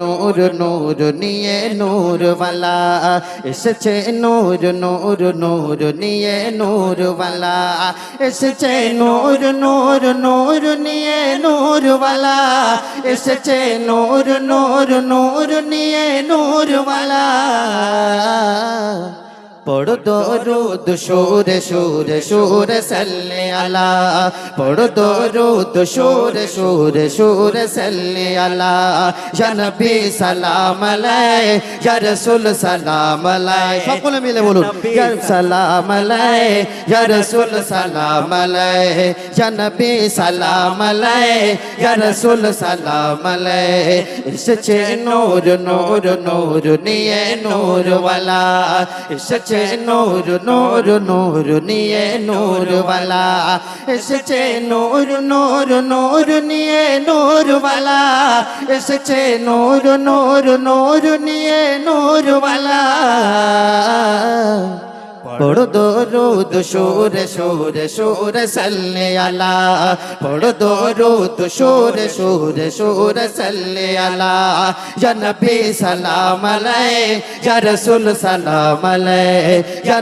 নূর নূর নিয়ে নূরওয়ালা এসেছে নূর নূর নূর নিয়ে নূরওয়ালা এসেছে নূর নূর নূর নিয়ে নূরওয়ালা এসেছে নূর নূর নূর নিয়ে নূরওয়ালা পড়ো দরুদ সুর সুর সুর সাল্লে আলা পড়ো দরুদ সুর সুর সুর সাল্লে আলা ইয়া নবী সালাম আলাই ইয়া রাসূল সালাম আলাই। সকলে মিলে বলুন ইয়া সালাম আলাই ইয়া রাসূল সালাম আলাই। ইয়া নবী সালাম আলাই ইয়া রাসূল সালাম আলাই। এসেছে নূর নূর নূর নিয়ে নূরওয়ালা। এসেছে নূর নূর নূর নিয়ে নূরওয়ালা এসেছে নূর নূর নূর নিয়ে নূরওয়ালা এসেছে নূর নূর নূর নিয়ে নূরওয়ালা পড়ো দরুদ সুর সুর সুর সাল্লে আলা। পড়ো দরুদ সুর সুর সুর সাল্লে আলা। ইয়া নবী সালাম আলাই ইয়া রাসূল সালাম আলাই ইয়া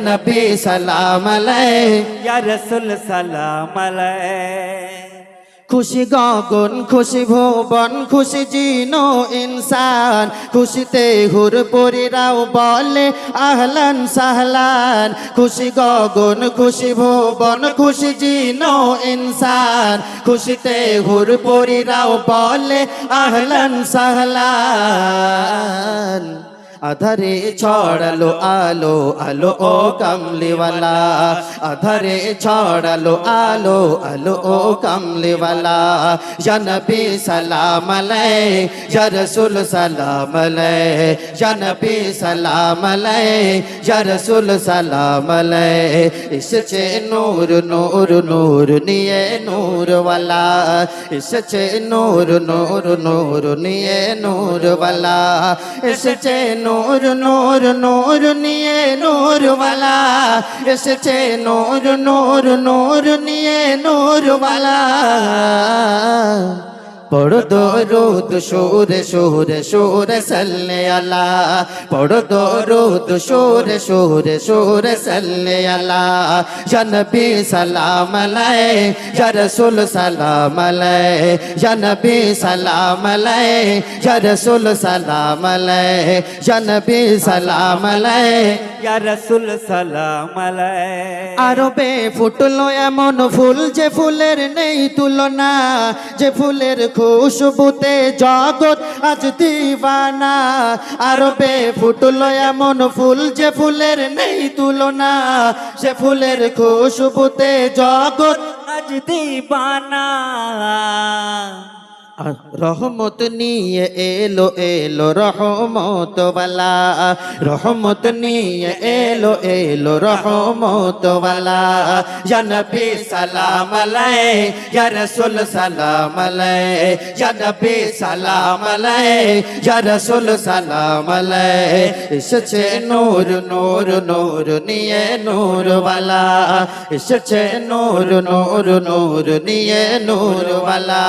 খুশি গগন, খুশি ভুবন, খুশি জিনো ইনসান। খুশিতে হুর পরিরাও বলে, আহলান সাহলান। খুশি গগন, খুশি ভুবন, খুশি জিনো ইনসান। খুশিতে হুর পরিরাও বলে, আহলান সাহলান। আধারে ছড়ালো আলো আলো ও কামলিওয়ালা। আধারে ছড়ালো আলো আলো ও কামলিওয়ালা। নবী সালাম আলাই ইয়া রাসূল সালাম ইয়া নবী সালাম আলাই ইয়া রাসূল সালাম আলাই। এসেছে নূর নূর নূর নিয়ে নূরওয়ালা। এসেছে নূর নূর নূর নিয়ে নূরওয়ালা। এসেছে নূর নূর নিয়ে নূরওয়ালা এসেছে নূর নূর নূর নিয়ে নূরওয়ালা পড়ো দরুদ, সুর সুর সুর সাল্লে আলা পড়ো দরুদ, সুর সুর সুর সাল্লে আলা ইয়া নবী সালাম আলাই, ইয়া রাসূল সালাম আলাই, ইয়া নবী সালাম আলাই, ইয়া সালাম আলাই, ইয়া নবী সালাম আলাই। রাসূল সালাম আরবে ফুটলো এমন ফুল যে ফুলের নেই তুলনা, যে ফুলের খুশবুতে জগৎ আজ দিবানা। আরবে ফুটলো এমন ফুল যে ফুলের নেই তুলনা, সে ফুলের খুশবুতে জগৎ আজ দিবানা। রহমত নিয়ে এলো এলো রহমত বালা রহমত নিয়ে এলো এলো রহমত বালা ইয়া নবী সালাম আলাই, ইয়া রাসূল সালাম আলাই, ইয়া সালাম আলাই সালাম আলাই। এসেছে নূর নূর নূর নিয়ে নূর বালা এসেছে নূর নূর নূর নিয়ে নূর বালা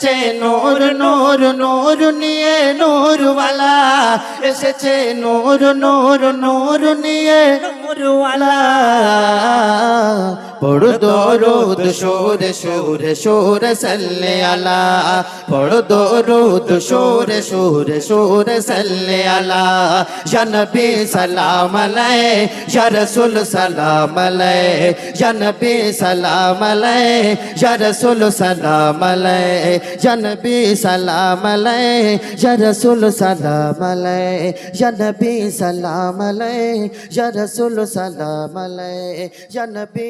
এসেছে নোর নোর নোর নিয়ে নোরওয়ালা। এসেছে নোর নোর নোর নিয়ে নূরওয়ালা। পড়ো দরুদ সুর সুর সুর সাল্লে আলা। পড়ো দরুদ সুর সুর সুর সাল্লে আলা। ইয়া নবী সালাম আলাই ইয়া রাসূল সালাম আলাই ইয়া নবী সালাম আলাই ইয়া রাসূল সালাম আলাই ইয়া নবী সালাম আলাই ইয়া রাসূল সালাম আলাই ইয়া সালাম আলাই ইয়া রাসূল সালাম আলাই ইয়া নবী